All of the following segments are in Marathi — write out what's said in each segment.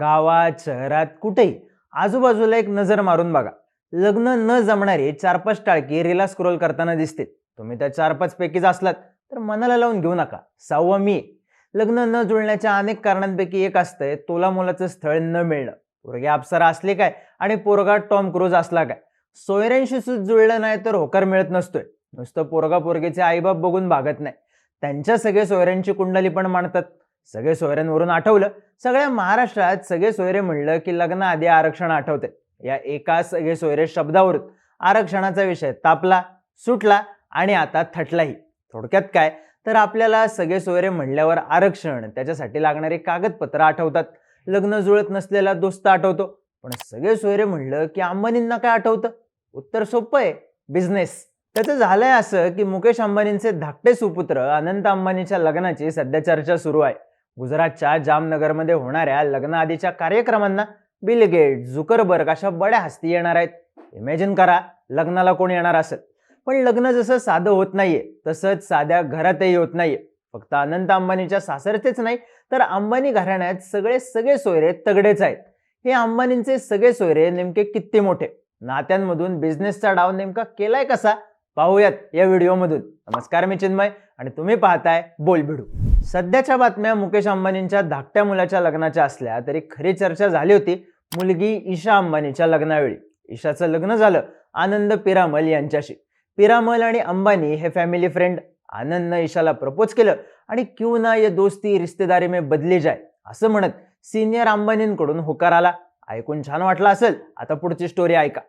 गावात शहरात कुठेही. आजूबाजूला एक नजर मारून बघा. लग्न न जमणारी चार पाच टाळकी रिला स्क्रोल करताना दिसतील. तुम्ही त्या चार पाच पैकीच असलात तर मनाला लावून घेऊ नका. सहावं मी. लग्न न जुळण्याच्या अनेक कारणांपैकी एक असतंय तोला मुलाचं स्थळ न मिळणं. पोरगी अप्सरा असले काय? आणि पोरगा टॉम क्रूज असला काय? सोयऱ्यांशी सुद्धा जुळलं नाही तर होकार मिळत नसतोय. नुसतं पोरगा पोरगीचे आईबाप बघून भागत नाही. त्यांच्या सगळे सोयऱ्यांची कुंडली पण मांडतात. सगळे सोयऱ्यांवरून आठवलं. सगळ्या महाराष्ट्रात सगळे सोयरे म्हणलं की लग्न आधी आरक्षण आठवते. या एका सगळे सोयरे शब्दावरून आरक्षणाचा विषय तापला सुटला आणि आता थटलाही. थोडक्यात काय? तर आपल्याला सगळे सोयरे म्हणल्यावर आरक्षण त्याच्यासाठी लागणारे कागदपत्र आठवतात. लग्न जुळत नसलेला दोस्त आठवतो. पण सगळे सोयरे म्हणलं की अंबानींना काय आठवतं? उत्तर सोपं आहे. बिझनेस. त्याचं झालंय असं की मुकेश अंबानींचे धाकटे सुपुत्र अनंत अंबानीच्या लग्नाची सध्या चर्चा सुरू आहे. गुजरातच्या जामनगरमध्ये होणाऱ्या लग्नाआधीच्या कार्यक्रमांना बिल गेट झुकरबर्ग अशा बड्या हस्ती येणार आहेत. इमॅजिन करा लग्नाला कोण येणार असेल. पण लग्न जसं साधं होत नाहीये तसंच साध्या घरातही होत नाहीये. फक्त अनंत अंबानीच्या सासरचेच नाही तर अंबानी घराण्यात सगळे सगळे सोयरे तगडेच आहेत. हे अंबानींचे सगळे सोयरे नेमके किती मोठे? नात्यांमधून बिझनेसचा डाव नेमका केलाय कसा? पाहूयात या व्हिडिओमधून. नमस्कार मी चिन्मय आणि तुम्ही पाहताय बोलबिडू. सध्याच्या बातम्या मुकेश अंबानींच्या धाकट्या मुलाच्या लग्नाच्या असल्या तरी खरी चर्चा झाली होती मुलगी ईशा अंबानीच्या लग्नावेळी. ईशाचं लग्न झालं आनंद पिरामल यांच्याशी. पिरामल आणि अंबानी हे फॅमिली फ्रेंड आनंदनं ईशाला प्रपोज केलं आणि क्यू ना ये दोस्ती रिश्तेदारी में बदली जाय असं म्हणत सिनियर अंबानींकडून होकार आला. ऐकून छान वाटलं असेल? आता पुढची स्टोरी ऐका.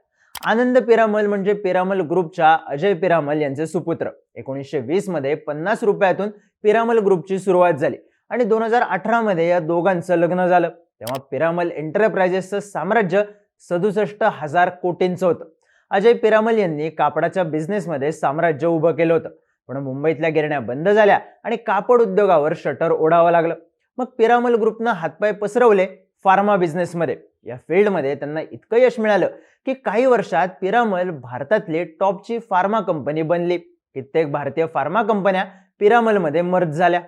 आनंद पिरामल म्हणजे पिरामल ग्रुपच्या अजय पिरामल यांचे सुपुत्र. एकोणीसशे वीसमध्ये पन्नास रुपयातून पिरामल ग्रुपची सुरुवात झाली आणि दोन हजार अठरा मध्ये या दोघांचं लग्न झालं. तेव्हा पिरामल एंटरप्राइजेसचं साम्राज्य सदुसष्ट हजार कोटींचं होतं. अजय पिरामल यांनी कापडाच्या बिझनेसमध्ये साम्राज्य उभं केलं होतं. पण मुंबईतल्या गिरण्या बंद झाल्या आणि कापड उद्योगावर शटर ओढावं लागलं. मग पिरामल ग्रुपनं हातपाय पसरवले फार्मा बिझनेसमध्ये. या फील्डमध्ये त्यांना इतकं यश मिळालं की काही वर्षात पिरामल भारतातली टॉपची फार्मा कंपनी बनली. कित्येक भारतीय फार्मा कंपन्या पिरामलमध्ये मर्ज झाल्या.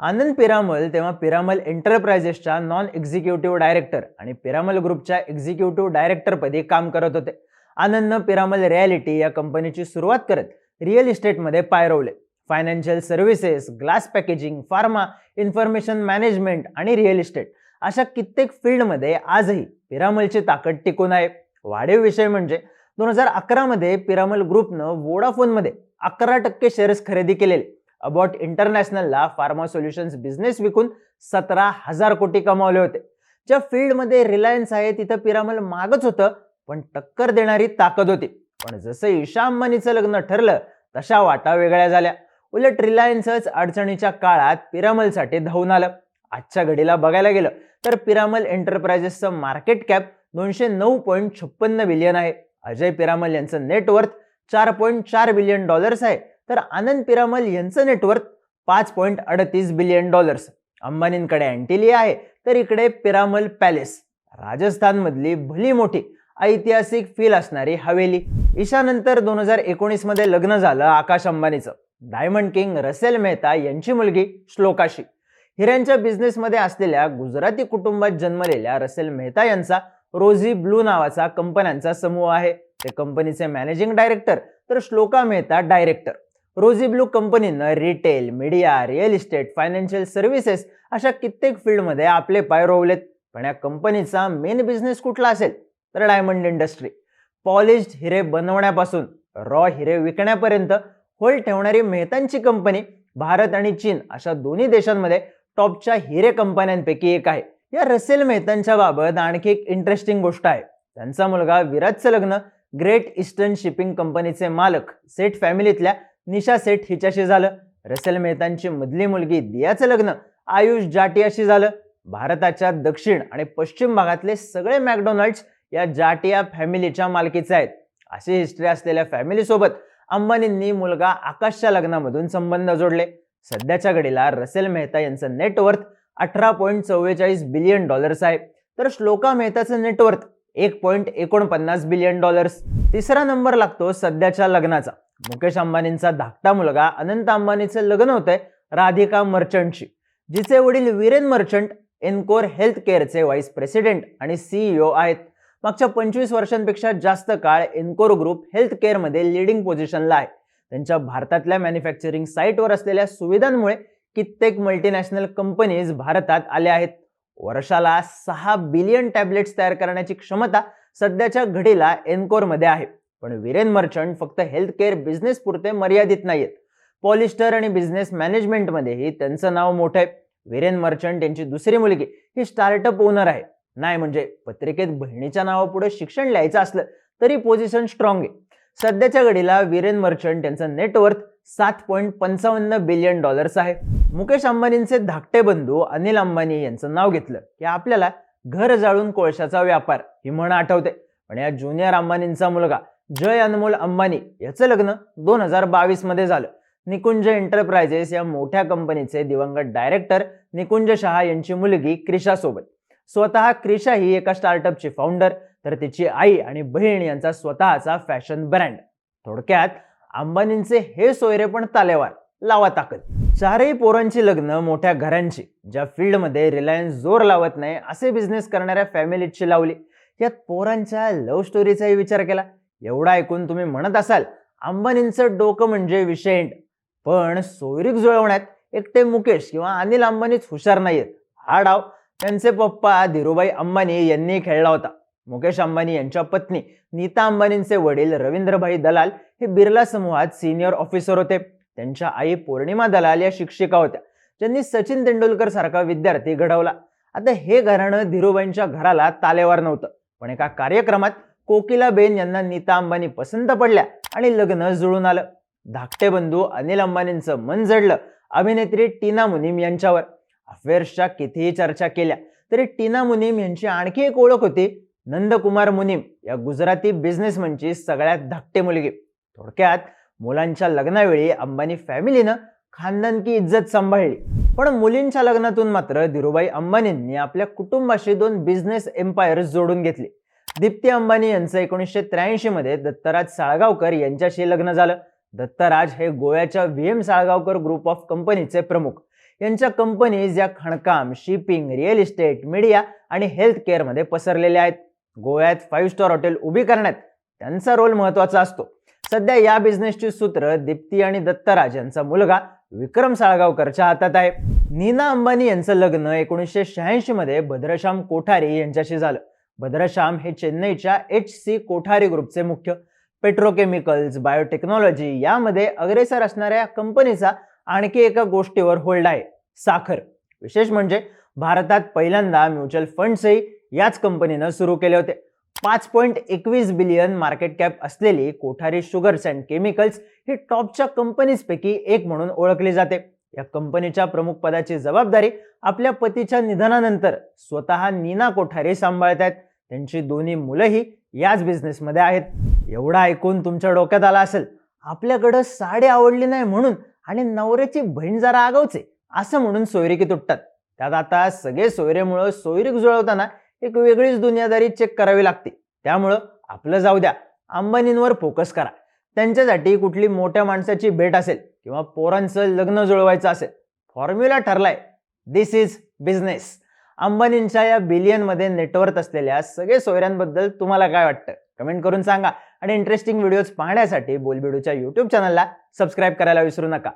आनंद पिरामल तेव्हा पिरामल एंटरप्राइजेसच्या नॉन एक्झिक्युटिव्ह डायरेक्टर आणि पिरामल ग्रुपच्या एक्झिक्युटिव्ह डायरेक्टरपदी काम करत होते. आनंदनं पिरामल रियालिटी या कंपनीची सुरुवात करत रिअल इस्टेटमध्ये पायरवले. Financial services glass packaging pharma information management आणि रिअल इस्टेट अशा कित्येक फील्डमध्ये आजही पिरामलची ताकद टिकून आहे. वाढीव विषय म्हणजे दोन हजार अकरामध्ये पिरामल ग्रुपनं वोडाफोनमध्ये अकरा टक्के शेअर्स खरेदी केलेले. अबॉट इंटरनॅशनलला फार्मा सोल्युशन्स बिझनेस विकून सतरा हजार कोटी कमावले होते. ज्या फील्डमध्ये रिलायन्स आहे तिथं पिरामल मागच होतं पण टक्कर देणारी ताकद होती. पण जसं ईशा अंबानीचं लग्न ठरलं तशा वाटा वेगळ्या झाल्या. उलट रिलायन्सच अडचणीच्या काळात पिरामलसाठी धावून आलं. आजच्या घडीला बघायला गेलं तर पिरामल एंटरप्राइजेसचं मार्केट कॅप दोनशे नऊ पॉईंट छप्पन्न बिलियन आहे. अजय पिरामल यांचं नेटवर्थ चार पॉईंट चार बिलियन डॉलर्स आहे. तर आनंद पिरामल यांचं नेटवर्थ पाच पॉईंट अडतीस बिलियन डॉलर्स अंबानींकडे अँटिलिया आहे तर इकडे पिरामल पॅलेस राजस्थानमधली भली मोठी ऐतिहासिक फील असणारी हवेली. ईशानंतर दोन हजार एकोणीसमध्ये लग्न झालं आकाश अंबानीचं. डायमंड किंग रसेल मेहता यांची मुलगी श्लोकाशी. हिऱ्यांच्या बिझनेसमध्ये असलेल्या गुजराती कुटुंबात जन्मलेल्या रसेल मेहता यांचा रोझी ब्लू नावाचा कंपन्यांचा समूह आहे. ते कंपनीचे मॅनेजिंग डायरेक्टर तर Shloka Mehta director. Rosy Blue कंपनीनं retail media real estate financial services अशा कित्येक फील्डमध्ये आपले पाय रोवलेत. पण या कंपनीचा मेन बिझनेस कुठला असेल? तर डायमंड इंडस्ट्री. पॉलिश्ड हिरे बनवण्यापासून रॉ हिरे विकण्यापर्यंत होल ठेवणारी मेहतांची कंपनी भारत आणि चीन अशा दोन्ही देशांमध्ये टॉपच्या हिरे कंपन्यांपैकी एक आहे. या रसेल मेहतांच्या बाबत आणखी एक इंटरेस्टिंग गोष्ट आहे. त्यांचा मुलगा विराटचं लग्न ग्रेट ईस्टर्न शिपिंग कंपनीचे मालक सेठ फॅमिलीतल्या निशा सेठ हिच्याशी झालं. रसेल मेहतांची मधली मुलगी दियाचं लग्न आयुष जाटियाशी झालं. भारताच्या दक्षिण आणि पश्चिम भागातले सगळे मॅकडोनाल्ड्स या जाटिया फॅमिलीच्या मालकीचे आहेत. अशी हिस्ट्री असलेल्या फॅमिलीसोबत अंबानींनी मुलगा आकाशच्या लग्नामधून संबंध जोडले. सध्याच्या घडीला रसेल मेहता यांचं नेटवर्थ अठरा पॉईंट चव्वेचाळीस बिलियन डॉलर्स आहे. तर श्लोका मेहताचं नेटवर्थ एक पॉईंट एकोणपन्नास बिलियन डॉलर्स तिसरा नंबर लागतो सध्याच्या लग्नाचा. मुकेश अंबानींचा धाकटा मुलगा अनंत अंबानीचं लग्न होतंय राधिका मर्चंटशी जिचे वडील Viren Merchant Encore health केअरचे vice president आणि सीईओ आहेत. मागच्या पंचवीस वर्षांपेक्षा जास्त काळ एनकोर ग्रुप हेल्थ केअरमध्ये लिडिंग पोझिशनला आहे. त्यांच्या भारतातल्या मॅन्युफॅक्चरिंग साईटवर असलेल्या सुविधांमुळे कित्येक मल्टीनॅशनल कंपनीज भारतात आल्या आहेत. वर्षाला सहा बिलियन टॅबलेट्स तयार करण्याची क्षमता सध्याच्या घडीला एनकोरमध्ये आहे. पण विरेन मर्चंट फक्त हेल्थ केअर बिझनेस पुरते मर्यादित नाहीत पॉलिस्टर आणि बिझनेस मॅनेजमेंटमध्येही त्यांचं नाव मोठं आहे. विरेन मर्चंट यांची दुसरी मुलगी ही स्टार्टअप ओनर आहे. नाही म्हणजे पत्रिकेत बहिणीच्या नावापुढे शिक्षण लिहायचं असलं तरी पोझिशन स्ट्रॉंग आहे. सध्याच्या घडीला विरेन मर्चंट यांचं नेटवर्थ सात पॉईंट पंचावन्न बिलियन डॉलर्स आहे. मुकेश अंबानींचे धाकटे बंधू अनिल अंबानी यांचं नाव घेतलं की आपल्याला घर जाळून कोळशाचा व्यापार ही म्हण आठवते. पण या ज्युनियर अंबानींचा मुलगा जय अनमोल अंबानी याचं लग्न दोन हजार बावीसमध्ये झालं. निकुंज एंटरप्राइजेस या मोठ्या कंपनीचे दिवंगत डायरेक्टर निकुंज शहा यांची मुलगी क्रिशा सोबत स्वतः क्रिशा ही एका स्टार्टअपची फाउंडर तर तिची आई आणि बहीण यांचा स्वतःचा फॅशन ब्रँड. थोडक्यात अंबानींचे हे सोयरे पण तालेवार लावा ताकद. चारही पोरांची लग्न मोठ्या घरांची ज्या फील्डमध्ये रिलायन्स जोर लावत नाही असे बिझनेस करणाऱ्या फॅमिलीची लावली. यात पोरांच्या लव्ह स्टोरीचाही विचार केला. एवढा ऐकून तुम्ही म्हणत असाल अंबानींचं डोकं म्हणजे विषय पण सोयरीक जुळवण्यात एकटे मुकेश किंवा अनिल अंबानीच हुशार नाहीत हा डाव त्यांचे पप्पा धीरूभाई अंबानी यांनी खेळला होता. मुकेश अंबानी यांच्या पत्नी नीता अंबानींचे वडील रवींद्रभाई दलाल हे बिर्ला समूहात सिनियर ऑफिसर होते. त्यांच्या आई पौर्णिमा दलाल या शिक्षिका होत्या. ज्यांनी सचिन तेंडुलकर सारखा विद्यार्थी घडवला. आता हे घराणं धीरूबाईंच्या घराला तालेवार नव्हतं. पण एका कार्यक्रमात कोकिलाबेन यांना नीता अंबानी पसंत पडल्या आणि लग्न जुळून आलं. धाकटे बंधू अनिल अंबानींचं मन जडलं. अभिनेत्री टीना मुनीम यांच्यावर. अफेअर्सच्या कितीही चर्चा केल्या तरी टीना मुनीम यांची आणखी एक ओळख होती. नंदकुमार मुनीम या गुजराती बिझनेसमनची सगळ्यात धाकटे मुलगी. थोडक्यात मुलांच्या लग्नावेळी अंबानी फॅमिलीनं खानदान की इज्जत सांभाळली. पण मुलींच्या लग्नातून मात्र धीरूभाई अंबानींनी आपल्या कुटुंबाशी दोन बिझनेस एम्पायर्स जोडून घेतले. दीप्ती अंबानी यांचं एकोणीसशे त्र्याऐंशी मध्ये दत्तराज साळगावकर यांच्याशी लग्न झालं. दत्तराज हे गोव्याच्या V M Salgaonkar group of कंपनीचे प्रमुख. यांच्या कंपनीज या खाणकाम शिपिंग रिअल इस्टेट मीडिया आणि हेल्थ केअरमध्ये पसरलेल्या आहेत. गोव्यात फाईव्ह स्टार हॉटेल उभी करण्यात त्यांचा रोल महत्त्वाचा असतो. सध्या या बिझनेसची सूत्र दीप्ती आणि दत्तराज यांचा मुलगा विक्रम साळगावकरच्या हातात आहे. नीना अंबानी यांचं लग्न एकोणीसशे शहाऐंशी मध्ये भद्रश्याम कोठारी यांच्याशी झालं. भद्रश्याम हे चेन्नईच्या एच सी कोठारी ग्रुपचे मुख्य पेट्रोकेमिकल्स बायोटेक्नॉलॉजी यामध्ये अग्रेसर असणाऱ्या कंपनीचा आणखी एका गोष्टीवर होल्ड आहे. साखर. विशेष म्हणजे भारतात पहिल्यांदा म्युच्युअल फंड्सही याच कंपनीनं सुरू केले होते. पाच पॉईंट एकवीस बिलियन मार्केट कॅप असलेली कोठारी शुगर्स अँड केमिकल्स ही टॉपच्या कंपनीजपैकी एक म्हणून ओळखली जाते. या कंपनीच्या प्रमुख पदाची जबाबदारी आपल्या पतीच्या निधनानंतर स्वतः नीना कोठारी सांभाळत आहेत त्यांची दोन्ही मुलंही याच बिझनेसमध्ये आहेत. एवढं ऐकून तुमच्या डोक्यात आला असेल आपल्याकडं साडी आवडली नाही म्हणून आणि नवऱ्याची बहीण जरा आगावचे असं म्हणून सोयरिकी तुटतात. त्यात आता सगळे सोयरेमुळं सोयरीक जुळवताना एक वेगळीच दुनियादारी चेक करावी लागते. त्यामुळं आपलं जाऊ द्या. अंबानींवर फोकस करा. त्यांच्यासाठी कुठली मोठ्या माणसाची भेट असेल किंवा पोरांचं लग्न जुळवायचं असेल फॉर्म्युला ठरलाय. दिस इज बिझनेस अंबानींच्या या बिलियनमध्ये नेटवर्क असलेल्या सगळे सोयऱ्यांबद्दल तुम्हाला काय वाटतं? कमेंट करून सांगा. आणि इंटरेस्टिंग व्हिडिओज पाहण्यासाठी बोलबिडूच्या यूट्यूब चॅनलला सबस्क्राईब करायला विसरू नका.